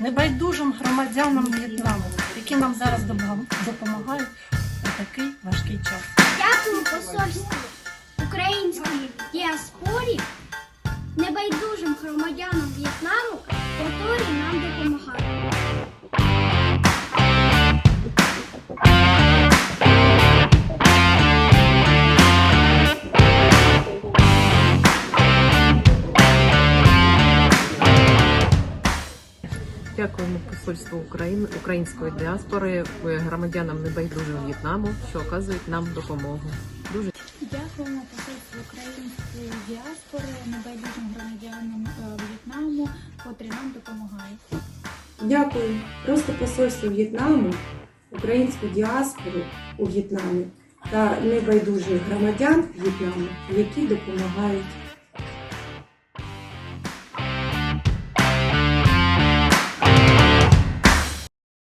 небайдужим громадянам В'єтнаму, які нам зараз допомагають у такий важкий час. Дякую посольству української діаспорі, небайдужим громадянам Дякуємо посольству України, української діаспори, громадянам небайдужого В'єтнаму, що оказують нам допомогу. Дуже Дякуємо посольству української діаспори, небайдужим громадянам е, В'єтнаму, котрі нам допомагають. Дякую просто посольству В'єтнаму, українську діаспору у В'єтнамі та небайдужих громадян В'єтнаму, які допомагають